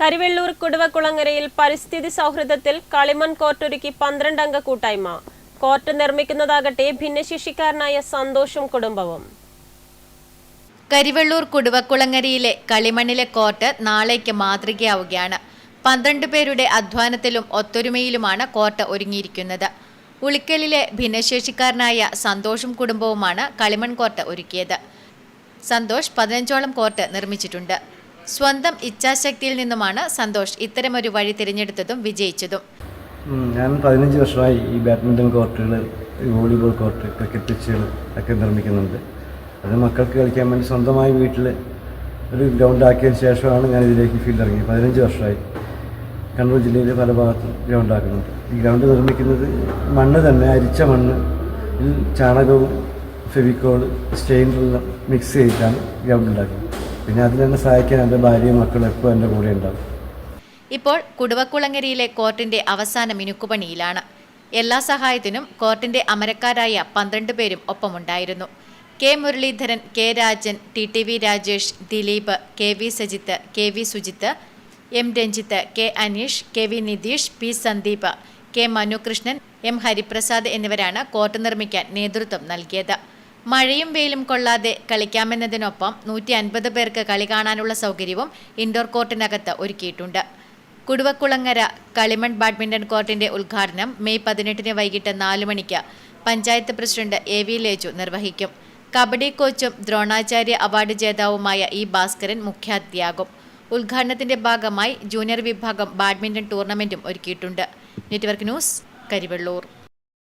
കരിവെള്ളൂർ കുടുവക്കുളങ്ങരയിൽ പരിസ്ഥിതി സൗഹൃദത്തിൽ കളിമൺ കോർട്ടൊരുക്കി പന്ത്രണ്ടംഗ കൂട്ടായ്മ. കോർട്ട് നിർമ്മിക്കുന്നതാകട്ടെ ഭിന്നശേഷിക്കാരനായ സന്തോഷം കുടുംബവും. കരിവെള്ളൂർ കുടുവക്കുളങ്ങരയിലെ കളിമണ്ണിലെ കോർട്ട് നാളേക്ക് മാതൃകയാവുകയാണ്. പന്ത്രണ്ട് പേരുടെ അധ്വാനത്തിലും ഒത്തൊരുമയിലുമാണ് കോർട്ട് ഒരുങ്ങിയിരിക്കുന്നത്. ഉളിക്കലിലെ ഭിന്നശേഷിക്കാരനായ സന്തോഷും കുടുംബവുമാണ് കളിമൺ കോർട്ട് ഒരുക്കിയത്. സന്തോഷ് പതിനഞ്ചോളം കോർട്ട് നിർമ്മിച്ചിട്ടുണ്ട്. സ്വന്തം ഇച്ഛാശക്തിയിൽ നിന്നുമാണ് സന്തോഷ് ഇത്തരമൊരു വഴി തിരഞ്ഞെടുത്തതും വിജയിച്ചതും. ഞാൻ പതിനഞ്ച് വർഷമായി ഈ ബാഡ്മിന്റൺ കോർട്ടുകൾ വോളിബോൾ കോർട്ട് ക്രിക്കറ്റ് പിച്ചുകൾ ഒക്കെ നിർമ്മിക്കുന്നുണ്ട്. അത് മക്കൾക്ക് കളിക്കാൻ വേണ്ടി സ്വന്തമായി വീട്ടിൽ ഒരു ഗ്രൗണ്ട് ആക്കിയതിന് ശേഷമാണ് ഞാൻ ഇതിലേക്ക് ഫീൽഡ് ഇറങ്ങിയത്. പതിനഞ്ച് വർഷമായി കണ്ണൂർ ജില്ലയിലെ പല ഭാഗത്തും ഗ്രൗണ്ട് ആക്കുന്നുണ്ട്. ഈ ഗ്രൗണ്ട് നിർമ്മിക്കുന്നത് മണ്ണ് തന്നെ അരിച്ച മണ്ണ് ചാണകവും ഫെവിക്കോൾ സ്റ്റെയിനെല്ലാം മിക്സ് ചെയ്തിട്ടാണ് ഗ്രൗണ്ട് ഉണ്ടാക്കുന്നത്. പിന്നെ അതിനെന്നെ സഹായിക്കാൻ എന്റെ ഭാര്യയും മക്കളും എപ്പോൾ എന്റെ കൂടെ ഉണ്ടാവും. ഇപ്പോൾ കുടുവക്കുളങ്ങരയിലെ കോർട്ടിന്റെ അവസാന മിനുക്കുപണിയിലാണ്. എല്ലാ സഹായത്തിനും കോർട്ടിന്റെ അമരക്കാരായ പന്ത്രണ്ട് പേരും ഒപ്പമുണ്ടായിരുന്നു. K Muraleedharan K Rajan T T V Rajesh Dileep K V Sajith K V Sujith M Ranjith K Aneesh K V Nitheesh P Sandeep K Manukrishnan M Hariprasad എന്നിവരാണ് കോർട്ട് നിർമ്മിക്കാൻ നേതൃത്വം നൽകിയത്. മഴയും വെയിലും കൊള്ളാതെ കളിക്കാമെന്നതിനൊപ്പം നൂറ്റി അൻപത് പേർക്ക് കളി കാണാനുള്ള സൗകര്യവും ഇൻഡോർ കോർട്ടിനകത്ത് ഒരുക്കിയിട്ടുണ്ട്. കുടുവക്കുളങ്ങര കളിമൺ ബാഡ്മിന്റൺ കോർട്ടിന്റെ ഉദ്ഘാടനം മെയ് പതിനെട്ടിന് വൈകിട്ട് നാലു മണിക്ക് panchayat president A V Leju നിർവഹിക്കും. കബഡി കോച്ചും ദ്രോണാചാര്യ അവാർഡ് ജേതാവുമായ ഇ ഭാസ്കരൻ മുഖ്യാതിഥിയാകും. ഉദ്ഘാടനത്തിന്റെ ഭാഗമായി ജൂനിയർ വിഭാഗം ബാഡ്മിന്റൺ ടൂർണമെന്റും ഒരുക്കിയിട്ടുണ്ട്. Network news Karivellur.